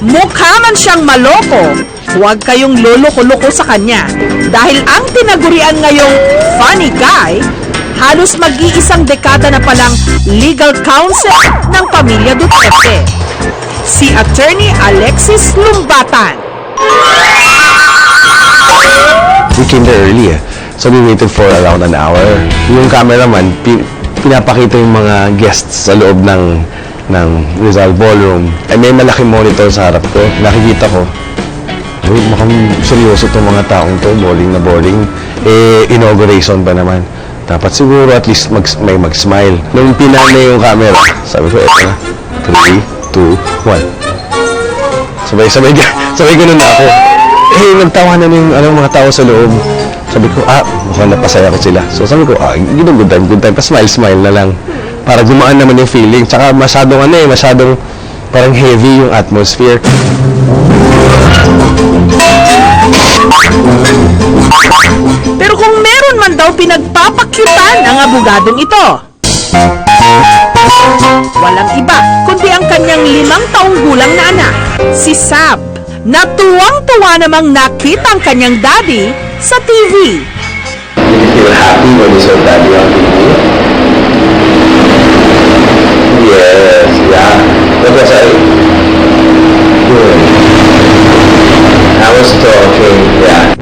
Mukha man siyang maloko, huwag kayong loloko-loko sa kanya. Dahil ang tinagurian ngayong funny guy, halos mag-iisang dekada na palang legal counsel ng pamilya Duterte. Si Attorney Alexis Lumbatan. We came there early eh. So we waited for around an hour. Yung cameraman, pi- pinapakita yung mga guests sa loob ng ng Rizal Ballroom. Eh, may malaking monitor sa harap ko. Nakikita ko, Uy, mukhang seryoso itong mga taong to. Boring na boring. Eh, inauguration pa naman. Dapat siguro at least mag, may mag-smile. Nung pinana yung camera, sabi ko, eto na. 3, 2, 1. Sabay, sabay, ganun na ako. Eh, nagtawanan yung ano, mga tao sa loob. Sabi ko, ah, mukhang napasaya ko sila. So sabi ko, ah, yun ang good time, good time. Pa-smile, smile na lang. Para gumaan naman yung feeling. Tsaka masyadong ano eh, masyadong parang heavy yung atmosphere. Pero kung meron man daw pinagpapakyutan ang abogadong ito, walang iba kundi ang kanyang limang taong gulang na anak, si Sab, na tuwang-tuwa namang nakita ang kanyang daddy sa TV. feel happy when you saw daddy on TV? Yes, yeah. What was I doing? Was talking, yeah.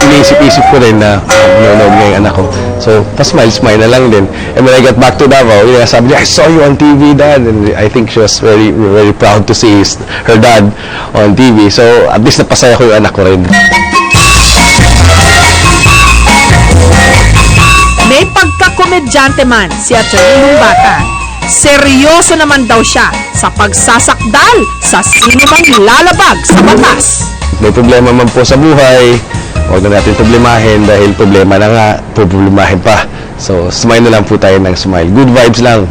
Iniisip-isip ko rin na nanonood nga yung anak ko. So, pa-smile-smile na lang din. And when I got back to Davao, yun, sabi niya, I saw you on TV, Dad. And I think she was very, very proud to see his, her dad on TV. So, at least napasaya ko yung anak ko rin. May pagkakomedyante man si Atty. Lumbatan. Seryoso naman daw siya sa pagsasakdal sa sino mang lalabag sa batas. may problema man po sa buhay, huwag na natin problemahin dahil problema na nga, problemahin pa. So, smile na lang po tayo ng smile. Good vibes lang.